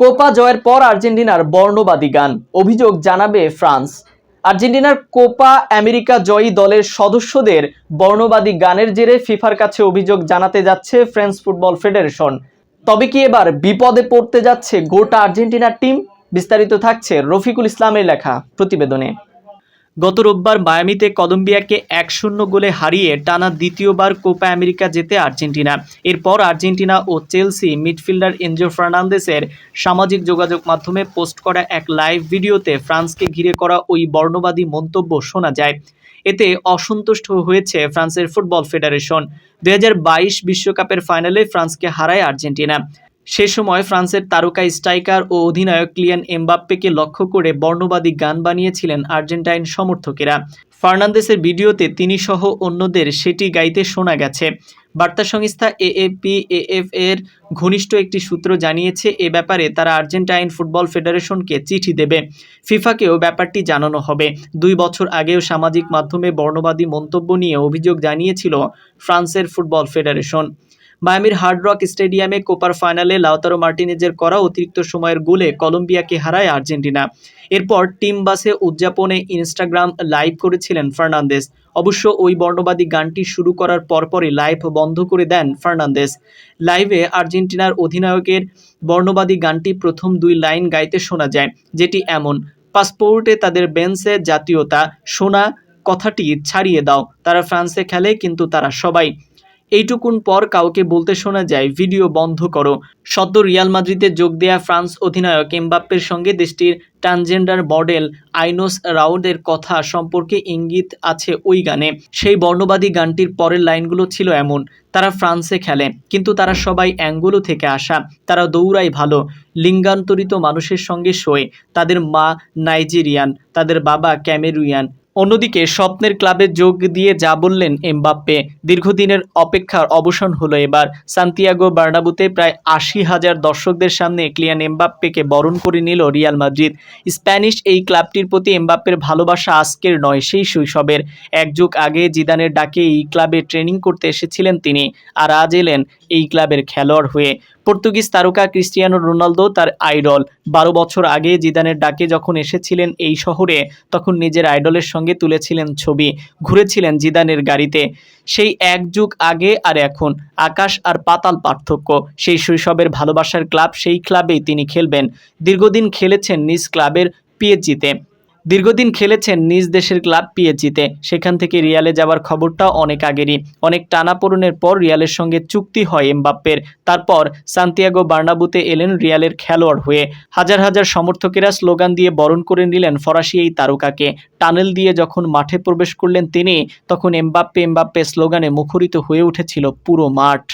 Copa জয়ের পর আর্জেন্টিনার বর্ণবাদী গান। অভিযোগ জানাবে ফ্রান্স। আর্জেন্টিনার কোপা আমেরিকা জয়ী দলের সদস্যদের বর্ণবাদী গানের জেরে ফিফার কাছে অভিযোগ জানাতে যাচ্ছে ফ্রেঞ্চ ফুটবল ফেডারেশন। তবে কি এবার বিপদে পড়তে যাচ্ছে গোটা আর্জেন্টিনার টিম? বিস্তারিত থাকছে রফিকুল ইসলামের লেখা প্রতিবেদনে। গত রোববার মায়ামিতে কলম্বিয়াকে এক শূন্য গোলে হারিয়ে টানা দ্বিতীয়বার কোপা আমেরিকা জেতে আর্জেন্টিনা। এরপর আর্জেন্টিনা ও চেলসি মিডফিল্ডার এনজো ফার্নান্দেসের সামাজিক যোগাযোগ মাধ্যমে পোস্ট করা এক লাইভ ভিডিওতে ফ্রান্সকে ঘিরে করা ওই বর্ণবাদী মন্তব্য শোনা যায়। এতে অসন্তুষ্ট হয়েছে ফ্রান্সের ফুটবল ফেডারেশন। দুই বিশ্বকাপের ফাইনালে ফ্রান্সকে হারায় আর্জেন্টিনা। সে সময় ফ্রান্সের তারকা, স্ট্রাইকার ও অধিনায়ক ক্লিয়ান এমবাপ্পেকে লক্ষ্য করে বর্ণবাদী গান বানিয়েছিলেন আর্জেন্টাইন সমর্থকেরা। ফার্নান্দেসের ভিডিওতে তিনি সহ অন্যদের সেটি গাইতে শোনা গেছে। বার্তা সংস্থা এএপি এএফ এর ঘনিষ্ঠ একটি সূত্র জানিয়েছে, এ ব্যাপারে তারা আর্জেন্টাইন ফুটবল ফেডারেশনকে চিঠি দেবে। ফিফাকেও ব্যাপারটি জানানো হবে। দুই বছর আগেও সামাজিক মাধ্যমে বর্ণবাদী মন্তব্য নিয়ে অভিযোগ জানিয়েছিল ফ্রান্সের ফুটবল ফেডারেশন। মায়ামির হার্ড রক স্টেডিয়ামে কোপার ফাইনালে লাউতারো মার্টিনেজের করা অতিরিক্ত সময়ের গোলে কলম্বিয়াকে হারায় আর্জেন্টিনা। এরপর টিম বাসে উদযাপনে ইনস্টাগ্রাম লাইভ করেছিলেন ফার্নান্দেস। অবশ্য ওই বর্ণবাদী গানটি শুরু করার পরপরই লাইভ বন্ধ করে দেন ফার্নান্দেস। লাইভে আর্জেন্টিনার অধিনায়কের বর্ণবাদী গানটি প্রথম দুই লাইন গাইতে শোনা যায়, যেটি এমন, পাসপোর্টে তাদের বেন্সে জাতীয়তা শোনা কথাটি ছাড়িয়ে দাও, তারা ফ্রান্সে খেলে, কিন্তু তারা সবাই এইটুকুন পর কাউকে বলতে শোনা যায়, ভিডিও বন্ধ করো। সদ্য রিয়াল মাদ্রিদে যোগ দেয়া ফ্রান্স অধিনায়ক এমবাপ্পের সঙ্গে দেশটির ট্রান্সজেন্ডার মডেল আইনোস রাউডের কথা সম্পর্কে ইঙ্গিত আছে ওই গানে। সেই বর্ণবাদী গানটির পরের লাইনগুলো ছিল এমন, তারা ফ্রান্সে খেলে, কিন্তু তারা সবাই অ্যাঙ্গোলো থেকে আসা, তারা দৌড়ায় ভালো। লিঙ্গান্তরিত মানুষের সঙ্গে শোয়, তাদের মা নাইজেরিয়ান, তাদের বাবা ক্যামেরুয়ান অন্যদিকে স্বপ্নের ক্লাবে যোগ দিয়ে যা বললেন এমবাপ্পে, দীর্ঘদিনের অপেক্ষার অবসান হলো এবার। সান্তিয়াগো বার্নাবুতে প্রায় আশি হাজার দর্শকদের সামনে ক্লিয়ান এমবাপ্পেকে বরণ করে নিল রিয়াল মাদ্রিদ। স্প্যানিশ এই ক্লাবটির প্রতি এমবাপ্পের ভালোবাসা আজকের নয়, সেই শৈশবের। এক যুগ আগে জিদানের ডাকে এই ক্লাবে ট্রেনিং করতে এসেছিলেন তিনি, আর আজ এলেন এই ক্লাবের খেলোয়াড় হয়ে। পর্তুগিজ তারকা ক্রিস্টিয়ানো রোনালদো তার আইডল। বারো বছর আগে জিদানের ডাকে যখন এসেছিলেন এই শহরে, তখন নিজের আইডলের সঙ্গে তুলেছিলেন ছবি। ঘুরেছিলেন জিদানের গাড়িতে। সেই এক যুগ আগে আর এখন আকাশ আর পাতাল পার্থক্য। সেই শৈশবের ভালোবাসার ক্লাব, সেই ক্লাবেই তিনি খেলবেন। দীর্ঘদিন খেলেছেন নিজ ক্লাবের পিএইচজিতে। দীর্ঘদিন খেলেছেন নিজ দেশের ক্লাব পিএইচজিতে সেখান থেকে রিয়ালে যাওয়ার খবরটা অনেক আগেরই। অনেক টানাপোড়েনের পর রিয়ালের সঙ্গে চুক্তি হয় এমবাপ্পের। তারপর সান্তিয়াগো বার্নাবুতে এলেন রিয়ালের খেলোয়াড় হয়ে। হাজার হাজার সমর্থকেরা স্লোগান দিয়ে বরণ করে নিলেন ফরাসি এই তারকাকে। টানেল দিয়ে যখন মাঠে প্রবেশ করলেন তিনি, তখন এমবাপ্পে এমবাপ্পে স্লোগানে মুখরিত হয়ে উঠেছিল পুরো মাঠ।